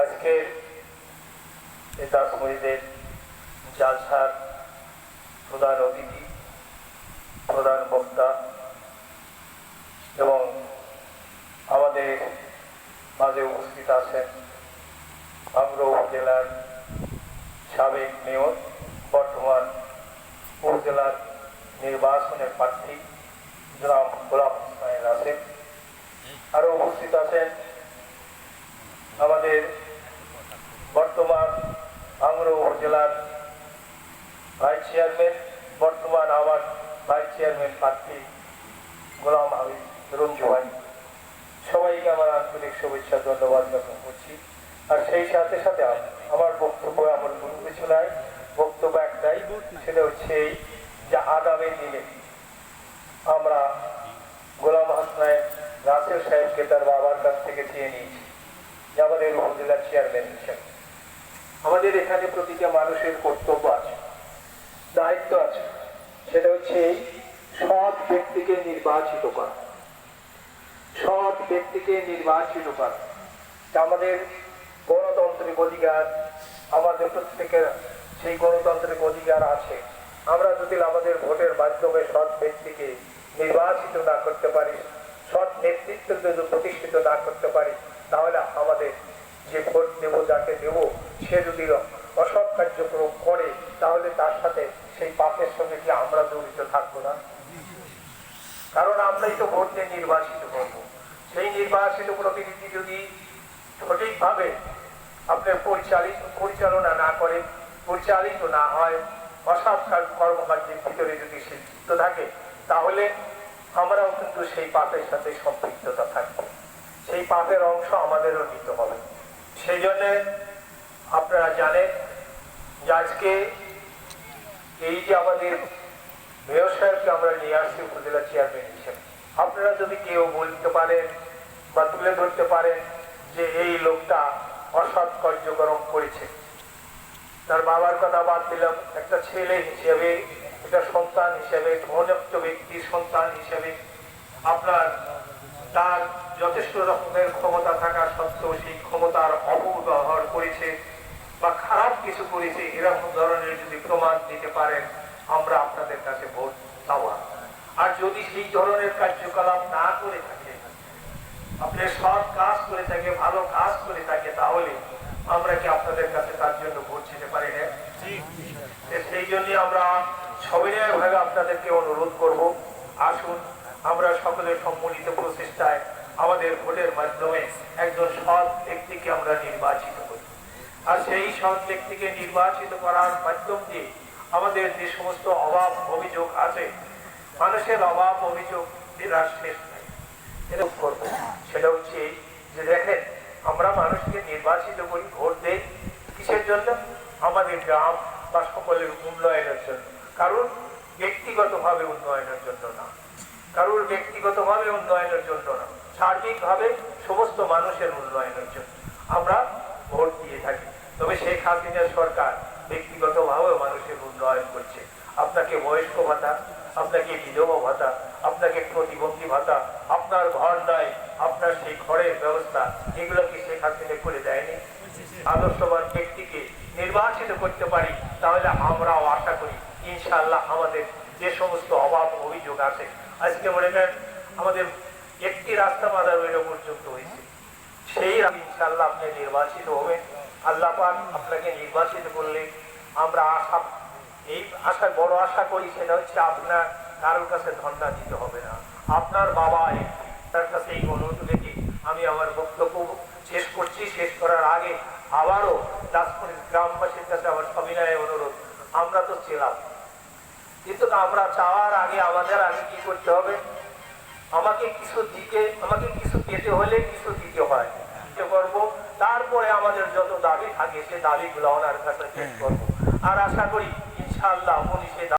আজকে এই দাসমণিদের জালসার প্রধান অতিথি, প্রধান বক্তা এবং আমাদের মাঝে উপস্থিত আছেন ভাঙ্গুড়া উপজেলার সাবেক মেয়র, বর্তমান উপজেলার নির্বাচনের প্রার্থী জনাব গোলাম ইসমাইল আছেন আরও উপস্থিত আছেন আমাদের বর্তমান ভাঙ্গুড়া উপজেলার ভাইস চেয়ারম্যান, বর্তমান আমার ভাইস চেয়ারম্যান প্রার্থী গোলাম হাবিব রঞ্জু ভাই। সবাইকে আমার আন্তরিক শুভেচ্ছা, ধন্যবাদ জ্ঞাপন করছি। আর সেই সাথে সাথে আম- আমার বক্তব্য আমার কিছু নাই। বক্তব্য একটাই, সেটা হচ্ছে এই যে আগামী দিনে আমরা গোলাম হাসনায় রাসেল সাহেবকে তার বাবার কাছ থেকে চেয়ে নিয়েছি। আমাদের উপজেলার চেয়ারম্যান হিসেবে। আমাদের এখানে প্রতিটা মানুষের কর্তব্য আছে, দায়িত্ব আছে। সেটা হচ্ছে এই সৎ ব্যক্তিকে নির্বাচিত করা। সৎ ব্যক্তিকে নির্বাচিত করা। আমাদের গণতান্ত্রিক অধিকার, আমাদের প্রত্যেকের সেই গণতান্ত্রিক অধিকার আছে। আমরা যদি আমাদের ভোটের মাধ্যমে সৎ ব্যক্তিকে নির্বাচিত না করতে পারি, সৎ নেতৃত্ব যদি প্রতিষ্ঠিত না করতে পারি তাহলে আমাদের যে ভোট দেব যাকে দেব সে যদি অসৎ কার্যক্রম করে, তাহলে তার সাথে সেই পাপের সঙ্গে কি আমরা জড়িত থাকব না? কারণ আমরাই তো ভোট দিয়ে নির্বাচিত করব। সেই নির্বাচিত প্রতিনিধি যদি সঠিকভাবে আপনার পরিচালিত, পরিচালনা না করে, পরিচালিত না হয়, অসৎ কর্মকাণ্ডের ভিতরে যদি সে যুক্ত থাকে, তাহলে আমরাও কিন্তু সেই পাপের সাথে সম্পৃক্ততা থাকব। সেই পাপের অংশ আমাদেরও নিতে হবে। সেই জন্যে আপনারা জানেন যে আজকে এই যে আমাদের মেয়র সাহেবকে আমরা নিয়ে আসছি, উপজেলা চেয়ারম্যান হিসেবে, আপনারা যদি কেউ বলতে পারেন বা তুলে ধরতে পারেন যে এই লোকটা অসৎ কার্যক্রম করেছে। তার বাবার কথা বাদ দিলাম, একটা ছেলে হিসেবে, একটা সন্তান হিসেবে ধনযুক্ত ব্যক্তির সন্তান হিসেবে আপনার তার যথেষ্ট রকমের ক্ষমতা থাকা সত্ত্বেও সেই ক্ষমতার অপব্যবহার করেছে বা খারাপ কিছু করেছে এরকম ধরনের যদি প্রমাণ দিতে পারেন আমরা আপনাদের কাছে ভোট চাওয়া আর যদি সেই ধরনের কার্যকলাপ না করে থাকে আপনি সৎ কাজ করে থাকে ভালো কাজ করে থাকে তাহলে আমরা কি আপনাদের কাছে তার জন্য ভোট দিতে পারি না? সেই জন্য আমরা সবিনয় ভাবে আপনাদেরকে অনুরোধ করব আসুন, আমরা সকলের সম্মিলিত প্রচেষ্টায় আমাদের ভোটের মাধ্যমে একজন সৎ ব্যক্তিকে আমরা নির্বাচিত করি। আর সেই সৎ ব্যক্তিকে নির্বাচিত করার মাধ্যম দিয়ে আমাদের যে সমস্ত অভাব অভিযোগ আছে, মানুষের অভাব অভিযোগ সেটা হচ্ছে যে দেখেন, আমরা মানুষকে নির্বাচিত করি ভোট দেই কিসের জন্য? আমাদের গ্রাম বা সকলের উন্নয়নের জন্য। কারণ ব্যক্তিগতভাবে উন্নয়নের জন্য না। কারোর ব্যক্তিগতভাবে উন্নয়নের জন্য না। সার্বিকভাবে সমস্ত মানুষের উন্নয়নের জন্য আমরা ভোট দিয়ে থাকি। তবে শেখ হাসিনার সরকার ব্যক্তিগতভাবে মানুষের উন্নয়ন করছে। আপনাকে বয়স্ক ভাতা, আপনাকে বিধবা ভাতা, আপনাকে প্রতিবন্ধী ভাতা, আপনার ঘর নাই, আপনার সেই ঘরের ব্যবস্থা, এগুলো কি শেখ হাসিনা করে দেয়নি? আদর্শবান ব্যক্তিকে নির্বাচিত করতে পারি, তাহলে আমরাও আশা করি, ইনশাআল্লাহ আমাদের সমস্ত অভাব অভিযোগ আছে। আজকে মনে করেন আমাদের একটি রাস্তা বাধা রইল পর্যন্ত হয়েছে। সেই রাস্তা ইনশাআল্লাহ আপনি নির্বাচিত হবেন। আল্লাহ পাক আপনাকে নির্বাচিত করলে আমরা আশা, এই আশা, বড় আশা করি সেটা হচ্ছে আপনার কারোর কাছে ধর্ণা দিতে হবে না। আপনার বাবা তার কাছে এই অনুরোধ রেখে আমি আমার বক্তব্য শেষ করছি। শেষ করার আগে আবারও দাসপুরের গ্রামবাসীর কাছে আমার সবিনয় অনুরোধ। আমরা তো ছিলাম। কিন্তু আমরা চাওয়ার আগে আমাদের আগে কি করতে হবে? আমাকে কিছু দিকে আমাকে কিছু পেতে হলে কিছু দিতে হয় করব। তারপরে আমাদের যত দাবি থাকে, সে দাবিগুলো ওনার কাছে করব। আর আশা করি, ইনশাআল্লাহ উনি সে